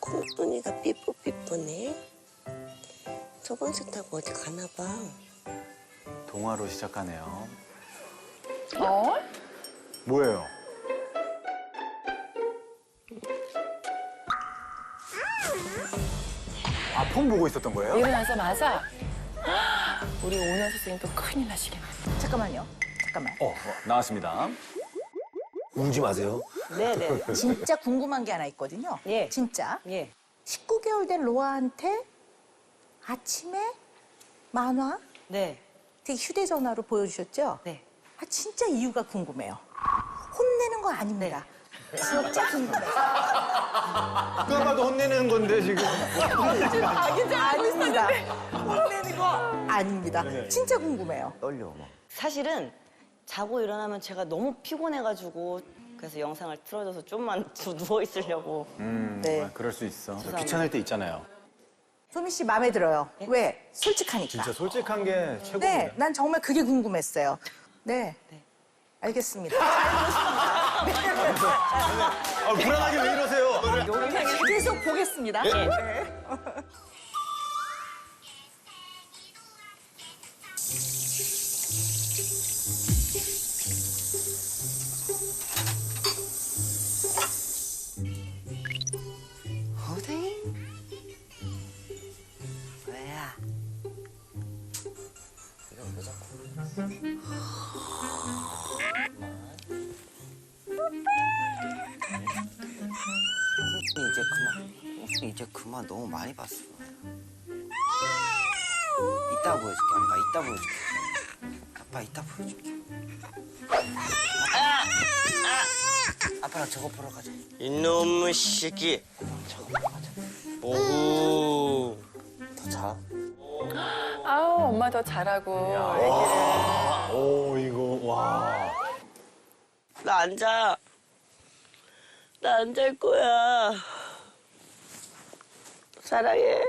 콩순이가 삐뿌삐뿌네. 저번세 타고 어디 가나 봐. 동화로 시작하네요. 어? 뭐예요? 아, 폰 보고 있었던 거예요? 일어나자마자 우리 오늘 선생님 또 큰일 나시겠네. 잠깐만요. 잠깐만. 어, 어, 나왔습니다. 울지 마세요. 네네. 진짜 궁금한 게 하나 있거든요. 예. 진짜. 예. 19개월 된 로아한테 아침에 만화 네. 되게 휴대전화로 보여주셨죠? 네. 아, 진짜 이유가 궁금해요. 혼내는 거 아닙니다. 진짜 궁금해요. 누가 봐도 혼내는 건데, 지금. 아닙니다. 혼내는 거 아닙니다. 진짜 궁금해요. 떨려 막. 사실은 자고 일어나면 제가 너무 피곤해가지고 그래서 영상을 틀어줘서 좀만 더 누워 있으려고. 음, 네. 아, 그럴 수 있어. 귀찮을 때 있잖아요. 소미 씨 마음에 들어요. 왜? 솔직하니까. 진짜 솔직한 게 최고인데. 네, 난 정말 그게 궁금했어요. 네. 알겠습니다. 아, 불안하게 왜 이러세요? 계속 보겠습니다. 네. 호댕? 왜야? 이제 그만. 이제 그만 너무 많이 봤어. 이따 보여줄게. 엄마 이따 보여줄게. 아빠 이따 보여줄게. 아빠. 아빠랑 저거 보러 가자. 이놈의 새끼. 오호. 더 자. 아우 엄마 더 잘하고 오, 이거, 와. 나 앉아. 나 안 잘 거야. 사랑해.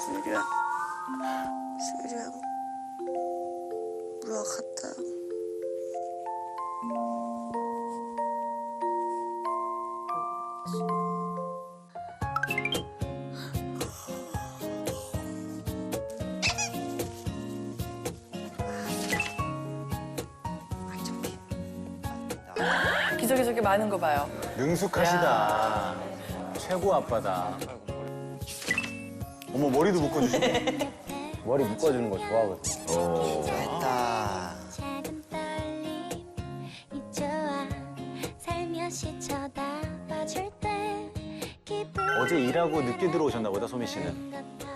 수리야. 수리야. 물어갔다. 기저귀 저렇게 많은 거 봐요. 능숙하시다. 최고 아빠다. 어머, 머리도 묶어주시네. 머리 묶어주는 거 좋아하거든. 잘했다. 작은 떨림 이제와 살며시 쳐다봐줄 때 기분 어제 일하고 늦게 들어오셨나 보다, 소미 씨는. 같아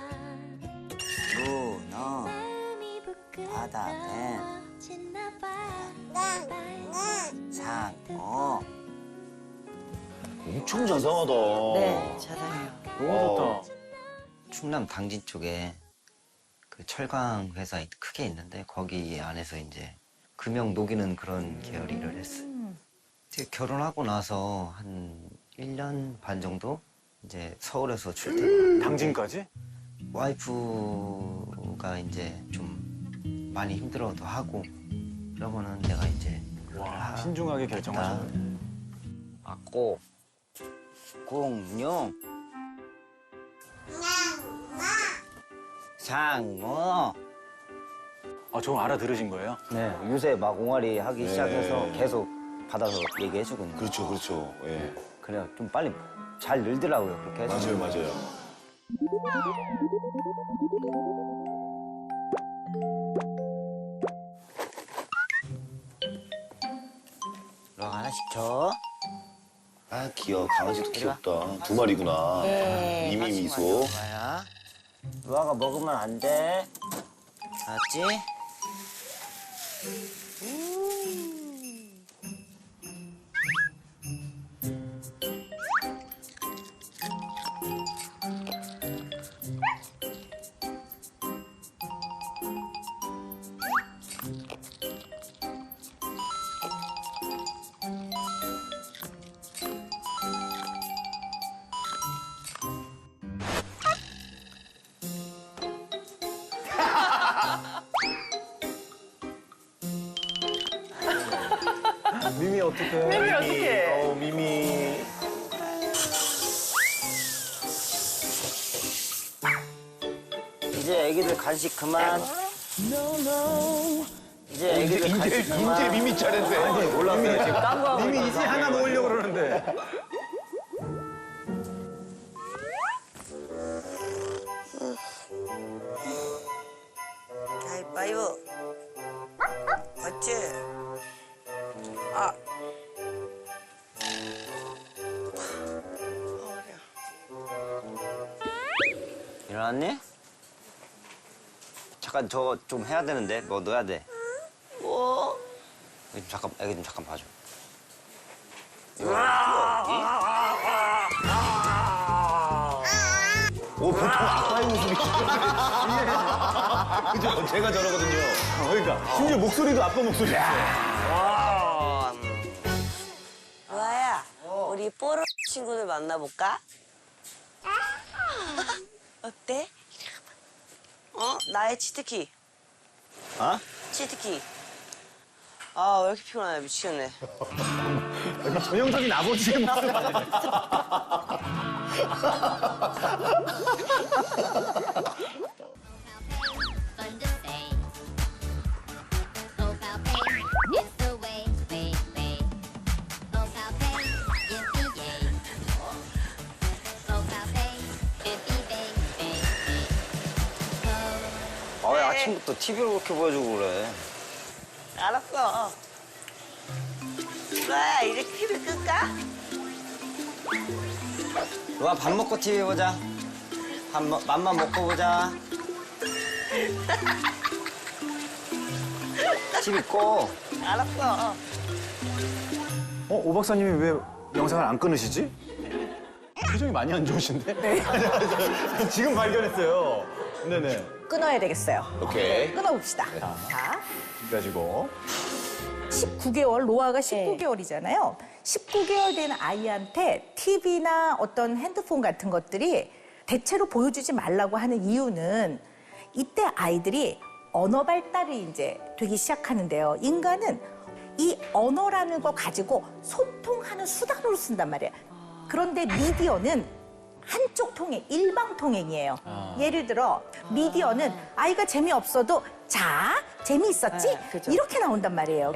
마음이 부끄러워 지나 봐 상어. 엄청 자상하다. 네, 자상해요. 너무 좋다. 충남 당진 쪽에 그 철강 회사 크게 있는데 거기 안에서 이제 금형 녹이는 그런 계열 일을 했어요. 이제 결혼하고 나서 한 1년 반 정도 이제 서울에서 출퇴근. 당진까지? 와이프가 이제 좀 많이 힘들어도 하고 그러면은 내가 이제 와, 신중하게 결정하셨네. 맞고 공룡 상어 아, 저거 알아들으신 거예요? 네 요새 막 옹알이 하기 시작해서 계속 받아서 얘기해주고 있는 그렇죠, 그렇죠. 예. 그래요 좀 빨리 잘 늘더라고요 그렇게 해서 맞아요, 맞아요. 너 하나씩 줘 아, 귀여워. 강아지도 귀엽다. 두 마리구나. 미미 미소. 루아야 루아가 먹으면 안 돼 알았지? 어떡해. 미미 어떡해. 어, 미미. 이제 애기들 간식 그만. 이제 애기들 인제, 간식 그만. 미미 차례인데. 아니, 몰랐어요, 지금. 미미 이제 하나 먹으려고 그러는데. 아. 일어났니? 잠깐 저거 좀 해야 되는데 뭐 넣어야 돼. 뭐? 애기 좀 잠깐 애기 좀 잠깐 봐줘. 오 보통 아빠의 모습이. 그죠? 제가 저러거든요. 그러니까. 심지어 목소리도 아빠 목소리였어요. 친구들 만나볼까? 어때? 어? 나의 치트키. 어? 치트키. 아, 왜 이렇게 피곤하냐, 미치겠네. 약간 전형적인 아버지의 모습 아니에 아, 왜 아침부터 TV를 그렇게 보여주고 그래? 알았어. 루아야, 이제 TV 끌까? 루아 밥 먹고 TV 보자. 밥 먹- 맘만 먹고 보자. TV 꺼. 알았어. 어, 오 박사님이 왜 영상을 안 끊으시지? 표정이 많이 안 좋으신데? 네. 지금 발견했어요. 네네. 끊어야 되겠어요. 오케이. 끊어봅시다. 자, 그래가지고. 19개월, 로아가 19개월이잖아요. 19개월 된 아이한테 TV나 어떤 핸드폰 같은 것들이 대체로 보여주지 말라고 하는 이유는 이때 아이들이 언어 발달이 이제 되기 시작하는데요. 인간은 이 언어라는 거 가지고 소통하는 수단으로 쓴단 말이에요. 그런데 미디어는 한쪽 통행, 일방 통행이에요. 예를 들어 미디어는 아이가 재미없어도 자, 재미있었지? 네, 그죠. 이렇게 나온단 말이에요.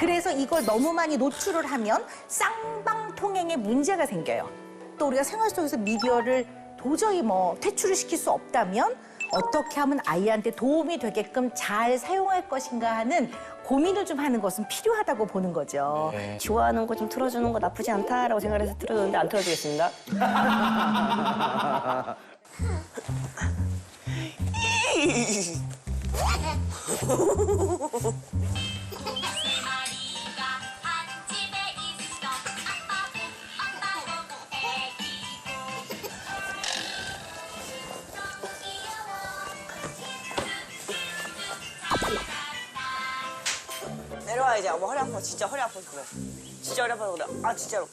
그래서 이걸 너무 많이 노출을 하면 쌍방 통행에 문제가 생겨요. 또 우리가 생활 속에서 미디어를 도저히 뭐 퇴출을 시킬 수 없다면 어떻게 하면 아이한테 도움이 되게끔 잘 사용할 것인가 하는 고민을 좀 하는 것은 필요하다고 보는 거죠. 좋아하는 거 좀 틀어주는 거 나쁘지 않다라고 생각해서 틀어줬는데 안 틀어주겠습니다. 이제. 어머, 허리 아파. 진짜 허리 아파서 그래. 진짜 허리 아파서 그래. 아, 진짜로.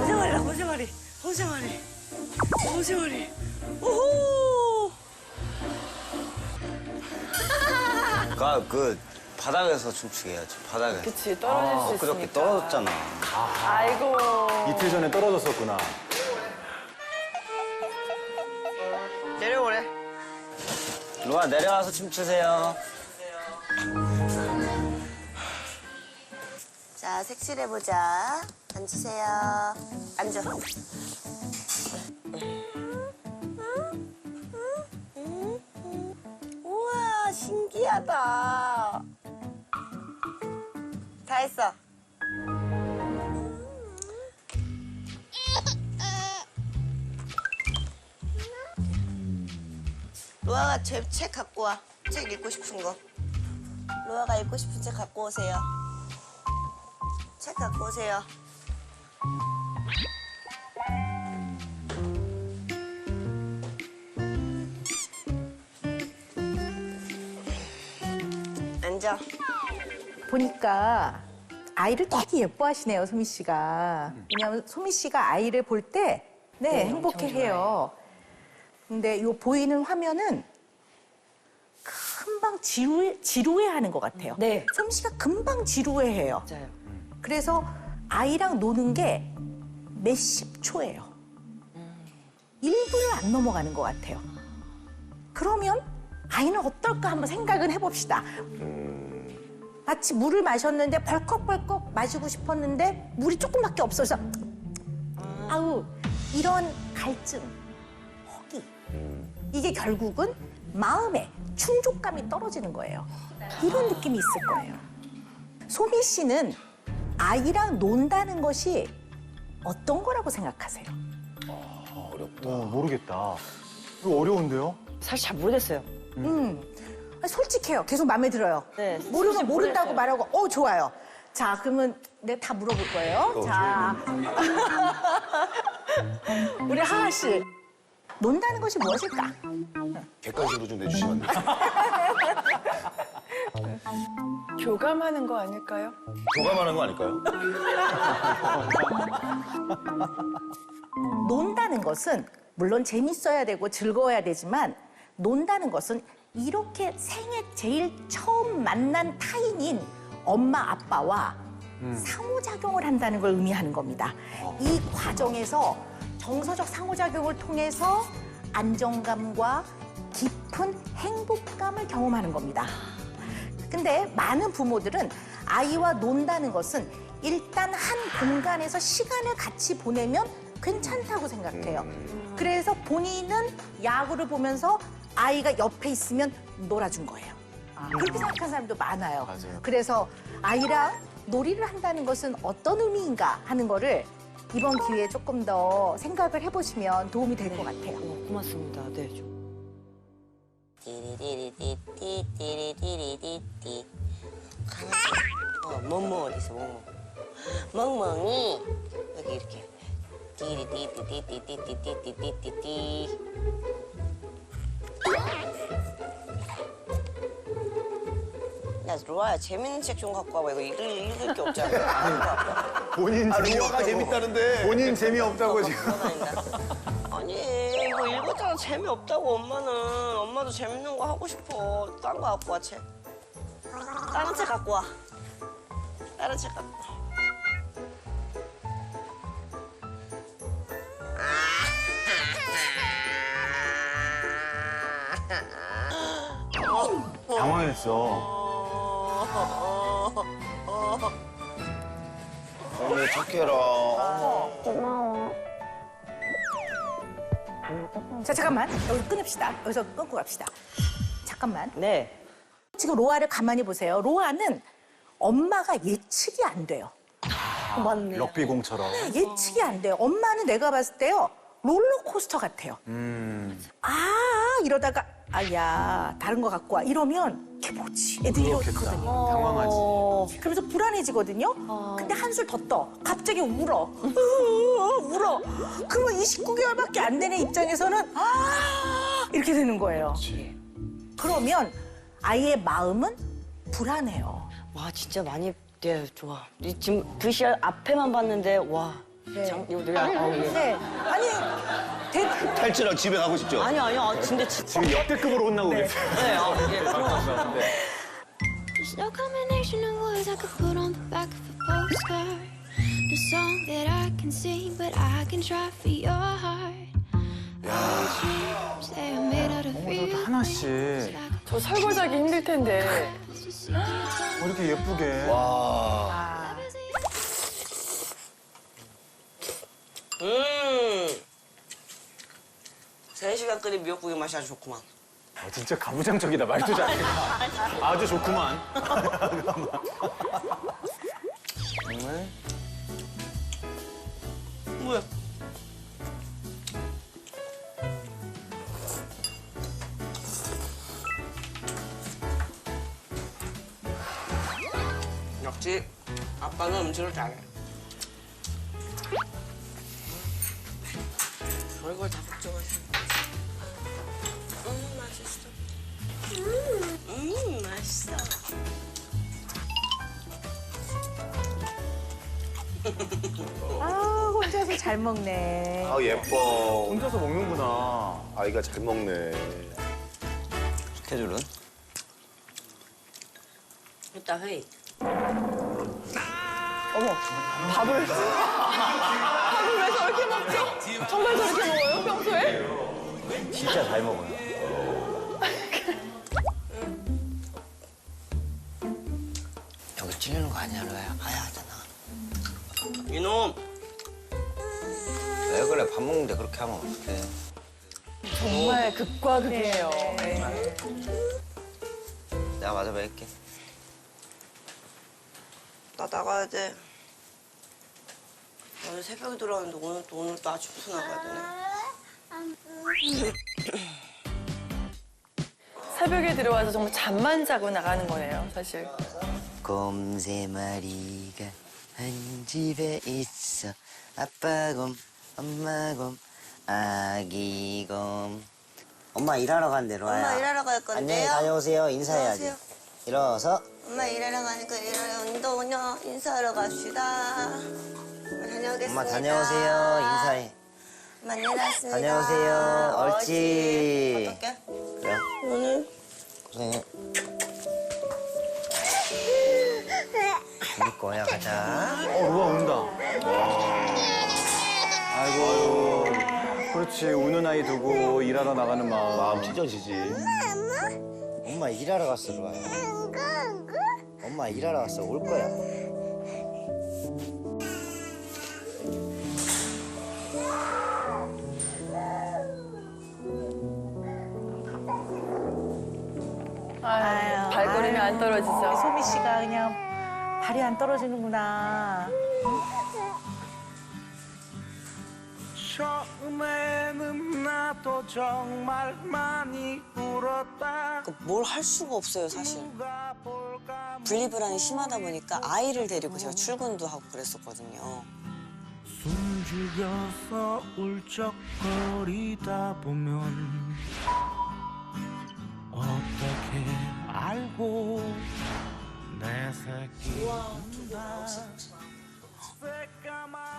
호세마리다, 호세마리. 호세마리. 호세마리. 오호! 그, 그 바닥에서 춤추게 해야지. 바닥에. 그치, 떨어질 수 그렇게 있으니까. 떨어졌잖아. 아 이고. 이틀 전에 떨어졌었구나. 내려오래. 루아 내려와서 춤추세요. 자, 색칠해 보자. 앉으세요. 앉아. 우와, 신기하다. 다 했어. 로아가 제 책 갖고 와. 책 읽고 싶은 거. 로아가 읽고 싶은 책 갖고 오세요. 책 갖고 오세요. 앉아. 보니까 아이를 되게 예뻐하시네요, 소미 씨가. 왜냐하면 소미 씨가 아이를 볼 때 네, 행복해해요. 근데 이 보이는 화면은 큰 금방 지루해, 지루해하는 것 같아요. 네. 소미 씨가 금방 지루해해요. 맞아요. 그래서 아이랑 노는 게 몇십 초예요. 1분을 안 넘어가는 것 같아요. 그러면 아이는 어떨까 한번 생각을 해봅시다. 마치 물을 마셨는데 벌컥벌컥 마시고 싶었는데 물이 조금밖에 없어서 아우 이런 갈증, 허기 이게 결국은 마음에 충족감이 떨어지는 거예요. 이런 느낌이 있을 거예요. 소미 씨는 아이랑 논다는 것이 어떤 거라고 생각하세요? 어렵다. 어, 모르겠다. 이거 어려운데요? 사실 잘 모르겠어요. 음, 솔직해요. 계속 마음에 들어요. 네, 모르면 모른다고 모르겠어요. 말하고, 어, 좋아요. 자, 그러면 내가 다 물어볼 거예요. 자. 우리 하하 씨. 논다는 것이 무엇일까? 객관식으로 좀 내주시면 안 돼요? 교감하는 거 아닐까요? 교감하는 거 아닐까요? 논다는 것은 물론 재밌어야 되고 즐거워야 되지만 논다는 것은 이렇게 생애 제일 처음 만난 타인인 엄마 아빠와 상호작용을 한다는 걸 의미하는 겁니다. 이 과정에서 정서적 상호작용을 통해서 안정감과 깊은 행복감을 경험하는 겁니다. 근데 많은 부모들은 아이와 논다는 것은 일단 한 공간에서 시간을 같이 보내면 괜찮다고 생각해요. 그래서 본인은 야구를 보면서 아이가 옆에 있으면 놀아준 거예요. 그렇게 생각하는 사람도 많아요. 맞아요. 그래서 아이랑 놀이를 한다는 것은 어떤 의미인가 하는 거를 이번 기회에 조금 더 생각을 해보시면 도움이 될것 같아요. 어, 고맙습니다. 네. 좀. 강아지 어 멍멍 어디 있어 멍멍 멍멍이 여기 이렇게 띠리띠띠띠띠띠띠띠띠띠띠 야 로아야 재밌는 책 좀 갖고 와봐 이거 읽을, 읽을 게 없잖아 본인 아, 재미없다고. 재밌다는데. 본인 재미없다고 지금. 읽었잖아 재미없다고 엄마는 엄마도 재밌는 거 하고 싶어 딴 거 갖고 와 책. 다른 책 갖고 와 다른 책 갖고 와 당황했어. 어머, 착해라. 자, 잠깐만. 여기서 끊읍시다. 여기서 끊고 갑시다. 잠깐만. 네. 지금 로아를 가만히 보세요. 로아는 엄마가 예측이 안 돼요. 맞네. 럭비공처럼. 예측이 안 돼요. 엄마는 내가 봤을 때요. 롤러코스터 같아요. 아, 이러다가, 아, 야, 다른 거 갖고 와. 이러면, 걔 뭐지? 애들이 이러거든요. 당황하지. 그러면서 불안해지거든요. 근데 한술 더 떠. 갑자기 울어. 울어. 그러면 29개월밖에 안 되는 입장에서는 아 이렇게 되는 거예요. 그러면 아이의 마음은 불안해요. 와 진짜 많이 네 좋아. 이 지금 VCR 앞에만 봤는데 와. 장, 이거 내가 아, 예. 네. 아니 대, 탈출하고 집에 가고 싶죠? 아니 아니 아, 근데 진짜 지금 역대급으로 혼나고 계세요. 네, 아, 예, 들어갔어요. There's no combination of words I could put on the back of a postcard. No song that I can sing, but I can try for your heart. All dreams, they are made out of real 하나씩 저 설거지하기 힘들 텐데. things. 어, 이렇게 예쁘게. 와. 음 3시간 끓인 미역국의 맛이 아주 좋구만 어, 진짜 가부장적이다. 말도 잘해. 아주 좋구만. 정말 뭐야 역시 아빠는 음식을 잘해 별걸 다 걱정하지 음 음, 음 맛있어 아 혼자서 잘 먹네. 아, 예뻐. 혼자서 먹는구나. 아이가 잘 먹네. 스케줄은? 이따 회의. 어머, 밥을. 밥을 왜 저렇게 먹죠? 정말 저렇게 먹어요, 평소에? 진짜 잘 먹어요. 아니야, 로야? 아야 하잖아. 이놈. 왜 그래? 밥 먹는데 그렇게 하면 어떡해. 정말 극과 극이에요. 네. 내가 맞아 뵐게. 나 나가야 돼. 어제 새벽에 들어왔는데 오늘 또 오늘 또 아침 부터 나가야 되네. 새벽에 들어와서 정말 잠만 자고 나가는 거예요, 사실. 곰 세 마리가 한 집에 있어. 아빠 곰, 엄마 곰, 아기 곰. 엄마 일하러 간대, 로아야. 엄마 일하러 갈 안녕히 건데요. 다녀오세요. 인사해야지. 안녕하세요. 일어서. 엄마 일하러 가니까 일하러 운동은요 인사하러 갑시다. 다녀오겠습니다. 엄마 다녀오세요. 인사해. 엄마 다녀왔습니다. 다녀오세요. 옳지. 어떡해? 그래. 오늘 고생해. 거야, 가자. 어, 로아 운다. 아이고. 그렇지. 우는 아이 두고 일하러 나가는 마음. 마음 찢어지지. 엄마 일하러 갔어, 로아야. 엄마 일하러 갔어. 올 거야. 아유, 발걸음이 안 떨어지죠. 소미 씨가 그냥 발이 안 떨어지는구나. 처음에는 나도 정말 많이 울었다 뭘 할 수가 없어요, 사실. 분리불안이 심하다 보니까 아이를 데리고 제가 출근도 하고 그랬었거든요. 숨죽여서 울적거리다 보면 어떻게 알고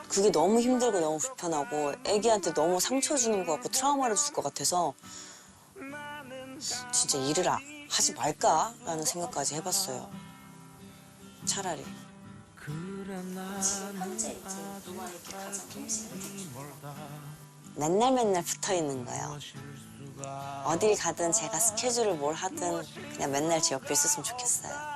그게 너무 힘들고 너무 불편하고 애기한테 너무 상처 주는 것 같고 트라우마를 줄 것 같아서 진짜 일을 아- 하지 말까라는 생각까지 해봤어요. 차라리. 그래 나는 맨날 맨날 붙어 있는 거예요. 어딜 가든 제가 스케줄을 뭘 하든 그냥 맨날 제 옆에 있었으면 좋겠어요.